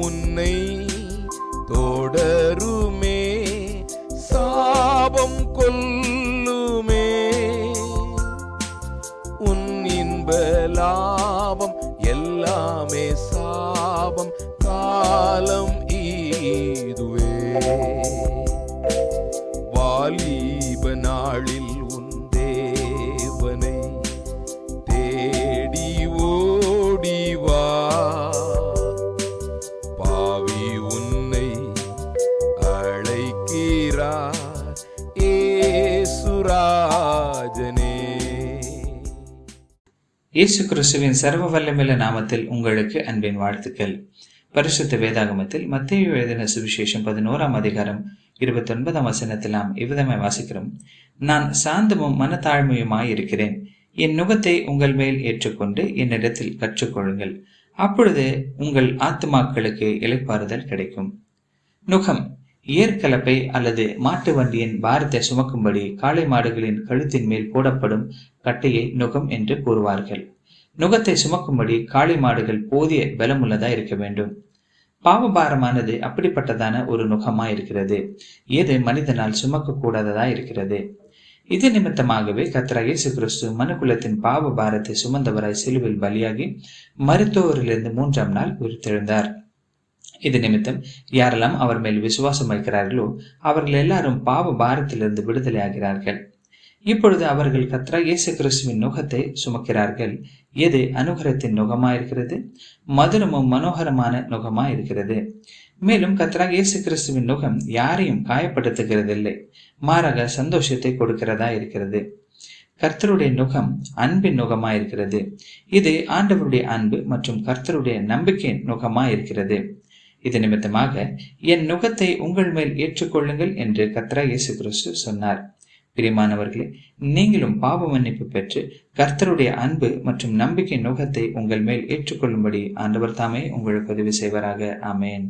உன்னை தொடருமே சாபம் கொல்லுமே. உன் இன்ப லாபம் எல்லாமே சாபம் காலம் ஈதுவே. வாலிப நாளில் அழைக்கிறார் ஏசுராஜனே இயேசு கிறிஸ்துவின் சர்வ வல்லமில்ல நாமத்தில் உங்களுக்கு அன்பின் வாழ்த்துக்கள் பரிசுத்த வேதாகமத்தில் மத்திய எழுதின சுவிசேஷம் பதினோராம் அதிகாரம் இருபத்தி ஒன்பதாம் வசனத்தில் நாம் இவ்விதமாய் வாசிக்கிறோம் நான் சாந்தமும் மனத்தாழ்மையுமாய் இருக்கிறேன் என் நுகத்தை உங்கள் மேல் ஏற்றுக்கொண்டு என்னிடத்தில் கற்றுக்கொள்ளுங்கள் அப்பொழுது உங்கள் ஆத்மாக்களுக்கு இளைப்பாறுதல் கிடைக்கும் நுகம் ஏர்கலப்பை அல்லது மாட்டு வண்டியின் பாரத்தை சுமக்கும்படி காளை மாடுகளின் கழுத்தின் மேல் போடப்படும் கட்டையை நுகம் என்று கூறுவார்கள். நுகத்தை சுமக்கும்படி காளை மாடுகள் போதிய பலமுள்ளதா இருக்க வேண்டும். பாவபாரமானது அப்படிப்பட்டதான ஒரு நுகமா இருக்கிறது. எது மனிதனால் சுமக்கக்கூடாததா இருக்கிறது. இது நிமித்தமாகவே கத்ரா இயேசு கிறிஸ்து மனுக்குலத்தின் பாவ பாரத்தை சுமந்தவராய் சிலுவில் பலியாகி மருத்துவரிலிருந்து மூன்றாம் நாள் உயிர்த்தெழுந்தார். இது நிமித்தம் யாரெல்லாம் அவர் மேல் விசுவாசம் வைக்கிறார்களோ அவர்கள் எல்லாரும் பாவ பாரத்திலிருந்து விடுதலை ஆகிறார்கள் இப்பொழுது அவர்கள் கத்ரா இயேசு கிறிஸ்துவின் நுகத்தை சுமக்கிறார்கள். எது அனுகரத்தின் நுகமாயிருக்கிறது மதுரமும் மனோகரமான நுகமாயிருக்கிறது மேலும் கத்ரா இயேசு கிறிஸ்துவின் நுகம் யாரையும் காயப்படுத்துகிறதில்லை. மாறாக சந்தோஷத்தை கொடுக்கிறதா இருக்கிறது. கர்த்தருடைய நுகம் அன்பின் நுகமாயிருக்கிறது இது ஆண்டவருடைய அன்பு மற்றும் கர்த்தருடைய நம்பிக்கையின் நுகமாயிருக்கிறது இது நிமித்தமாக என் நுகத்தை உங்கள் மேல் ஏற்றுக்கொள்ளுங்கள் என்று கத்ரா இயேசு கிறிஸ்து சொன்னார். பிரியமானவர்களே நீங்களும் பாவ மன்னிப்பு பெற்று கர்த்தருடைய அன்பு மற்றும் நம்பிக்கை நுகத்தை உங்கள் மேல் ஏற்றுக்கொள்ளும்படி ஆண்டவர் தாமே உங்களுக்கு உதவி செய்வராக. ஆமேன்.